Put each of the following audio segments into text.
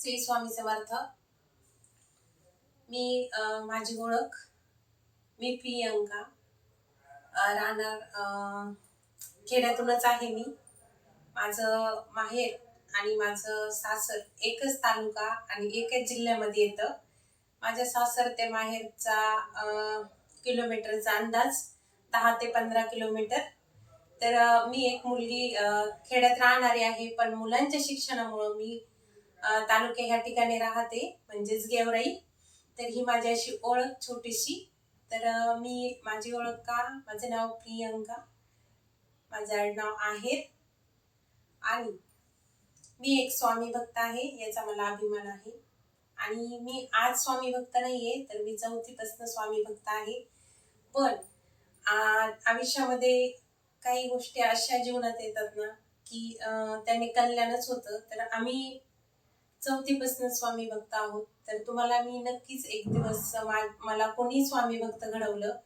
श्री स्वामी समर्थ. मी माझी ओळख मी प्रियंका. राहणार खेड्यातूनच आहे मी. माझं माहेर आणि माझं सासर एकच तालुका आणि एकच जिल्ह्यामध्ये येतं. माझ्या सासर ते माहेरचा किलोमीटरचा अंदाज दहा ते पंधरा किलोमीटर. तर मी एक मुलगी खेड्यात राहणारी आहे पण मुलांच्या शिक्षणामुळं मी तालुक्या ह्या ठिकाणी राहते म्हणजेच गेवराई. तर ही माझी अशी ओळख छोटीशी. तर मी माझी ओळख का? माझं नाव प्रियंका. माझं आडनाव आहे आणि मी एक स्वामी भक्त आहे याचा मला अभिमान आहे. आणि मी आज स्वामी भक्त नाहीये तर मी चौथीपासून स्वामी भक्त आहे. पण आयुष्यामध्ये काही गोष्टी अशा जीवनात येतात ना की त्याने कल्याणच होतं. तर आम्ही चौथीपासून स्वामी भक्त आहोत. तर तुम्हाला मी नक्कीच एक दिवस मा- मला कोणी स्वामी भक्त घडवलं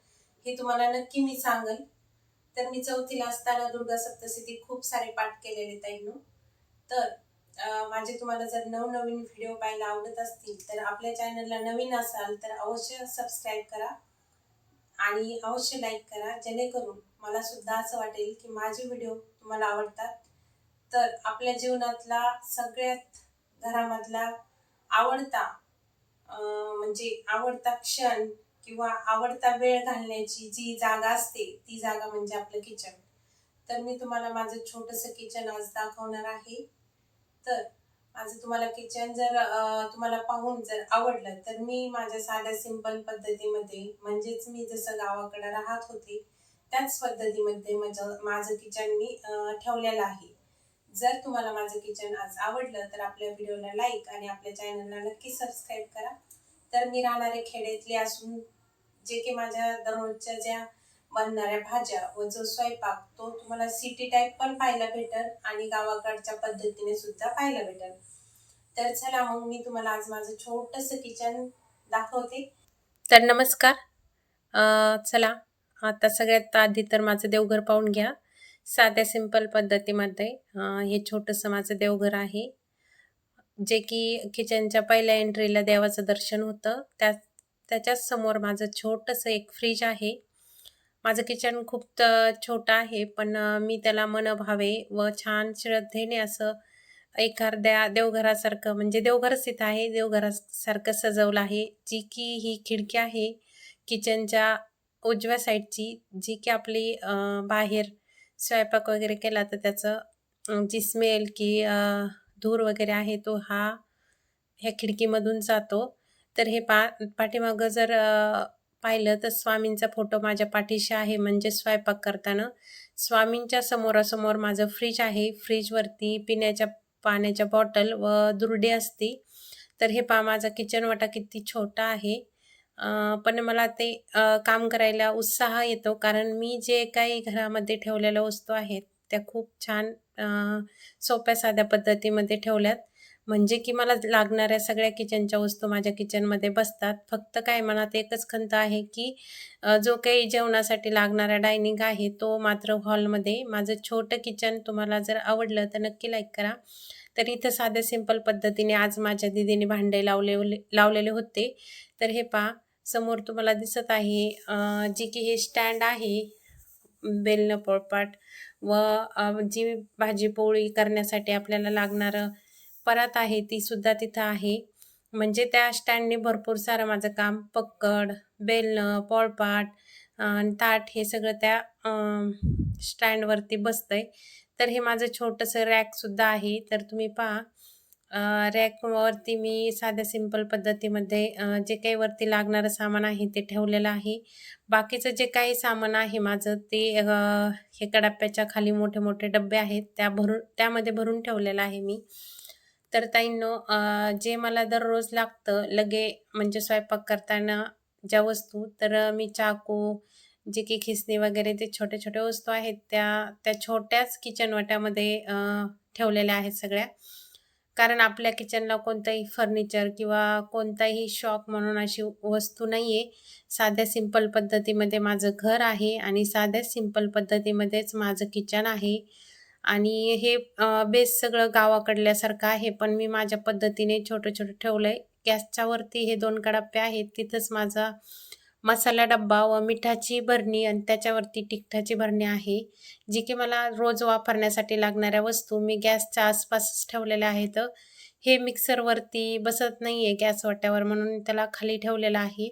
हे तुम्हाला नक्की मी सांगल. तर मी चौथीला असताना दुर्गा सप्तशती खूप सारे पाठ केलेले ताईनो. तर माझे तुम्हाला जर नवनवीन व्हिडिओ पाहायला आवडत असतील तर आपल्या चॅनलला नवीन असाल तर अवश्य सबस्क्राईब करा आणि अवश्य लाईक करा जेणेकरून मला सुद्धा असं वाटेल की माझे व्हिडिओ तुम्हाला आवडतात. तर आपल्या जीवनातला सगळ्यात घरामधला आवडता म्हणजे आवडता क्षण किंवा आवडता वेळ घालण्याची जी जागा असते ती जागा म्हणजे आपलं किचन तर मी तुम्हाला माझं छोटंसं किचन आज दाखवणार आहे. तर माझं तुम्हाला किचन जर तुम्हाला पाहून जर आवडलं तर मी माझ्या साध्या सिंपल पद्धतीमध्ये म्हणजेच मी जसं गावाकडे राहत होते त्याच पद्धतीमध्ये माझं माझं किचन मी ठेवलेलं आहे. जर तुम्हाला माझं किचन आज आवडलं तर आपल्या व्हिडिओला लाईक आणि आपल्या चॅनलला नक्की सबस्क्राईब करा. तर मी राहणारे खेड्यातले असून जे की माझ्या दररोजच्या ज्या बनणाऱ्या भाज्या व जो स्वयंपाक तो तुम्हाला सिटी टाईप पण पाहायला भेटेल आणि गावाकडच्या पद्धतीने सुद्धा पाहायला भेटेल. तर चला मग मी तुम्हाला आज माझं छोटंसं किचन दाखवते. तर नमस्कार. चला आता सगळ्यात आधी तर माझं देवघर पाहून घ्या. साध्या सिंपल पद्धतीमध्ये हे छोटंसं माझं देवघर आहे. जे की किचनच्या पहिल्या एंट्रीला देवाचं दर्शन होतं. त्या त्याच्याच समोर माझं छोटंसं एक फ्रीज आहे. माझं किचन खूप छोटं आहे पण मी त्याला मन भावे व छान श्रद्धेने असं एखाद्या देवघरासारखं म्हणजे देवघरच इथं आहे. देवघरासारखं सजवलं आहे. जी की ही खिडकी आहे किचनच्या उजव्या साईडची जी की आपली बाहेर स्वयंपाक वगैरे केला तर त्याचं जी स्मेल की धूर वगैरे आहे तो हा ह्या खिडकीमधून जातो. तर हे पा पाठीमागं जर पाहिलं तर स्वामींचा फोटो माझ्या पाठीशी आहे म्हणजे स्वयंपाक करताना. स्वामींच्या समोरासमोर माझं फ्रीज आहे. फ्रीजवरती पिण्याच्या पाण्याच्या बॉटल व दुर्डी असती. तर हे पा माझा किचन वाटा किती छोटा आहे. पण मला ते काम करायला उत्साह येतो. कारण मी जे काही घरामध्ये ठेवलेल्या वस्तू आहेत त्या खूप छान सोप्या साध्या पद्धतीमध्ये ठेवल्यात. म्हणजे की मला लागणाऱ्या सगळ्या किचनच्या वस्तू माझ्या किचनमध्ये बसतात. फक्त काय मनात एकच खंत आहे की जो काही जेवणासाठी लागणारा डायनिंग आहे तो मात्र हॉलमध्ये. माझं छोटं किचन तुम्हाला जर आवडलं तर नक्की लाईक करा. तर इथं साध्या सिंपल पद्धतीने आज माझ्या दिदीने भांडे लावले लावलेले होते. तर हे पहा समोर तुम्हाला दिसत आहे जी की हे स्टँड आहे बेलनं पोळपाट. व जी भाजी पोळी करण्यासाठी आपल्याला लागणारं परत आहे ती सुद्धा तिथं आहे. म्हणजे त्या स्टँडने भरपूर सारं माझं काम पक्कड बेलणं पोळपाट आणि ताट हे सगळं त्या स्टँडवरती बसतंय. तर हे माझं छोटंसं रॅकसुद्धा आहे तर तुम्ही पहा. रॅकवरती मी साध्या सिंपल पद्धतीमध्ये जे काही वरती लागणारं सामान आहे ते ठेवलेलं आहे. बाकीचं जे काही सामान आहे माझं ते एका हे खाली मोठे मोठे डबे आहेत त्या भरून त्यामध्ये भरून ठेवलेलं आहे मी. तर ताईंनो जे मला दररोज लागतं लगे म्हणजे स्वयंपाक करताना ज्या वस्तू तर मी चाकू जे की खिसणी वगैरे ते छोटे छोटे वस्तू आहेत त्या त्या छोट्याच किचन वाट्यामध्ये ठेवलेल्या आहेत सगळ्या. कारण आपल्या किचनला कोणताही फर्निचर किंवा कोणताही शॉक म्हणून अशी वस्तू नाही आहे साध्या सिंपल पद्धतीमध्ये माझं घर आहे आणि साध्या सिंपल पद्धतीमध्येच माझं किचन आहे. आणि हे बेस सगळं गावाकडल्यासारखं आहे पण मी माझ्या पद्धतीने छोटं छोटं ठेवलं आहे गॅसच्यावरती हे दोन कडाप्पे आहेत तिथंच माझा मसाला डब्बा व मिठाची भरणी आणि त्याच्यावरती तिखटाची भरणी आहे जी की मला रोज वापरण्यासाठी लागणाऱ्या वस्तू. मी गॅसच्या आसपासच ठेवलेल्या आहेत. हे मिक्सरवरती बसत नाही आहे गॅस वाट्यावर म्हणून त्याला खाली ठेवलेलं आहे.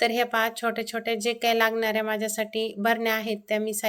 तर हे पहा छोटे छोटे जे काही लागणाऱ्या माझ्यासाठी भरण्या आहेत त्या मी साई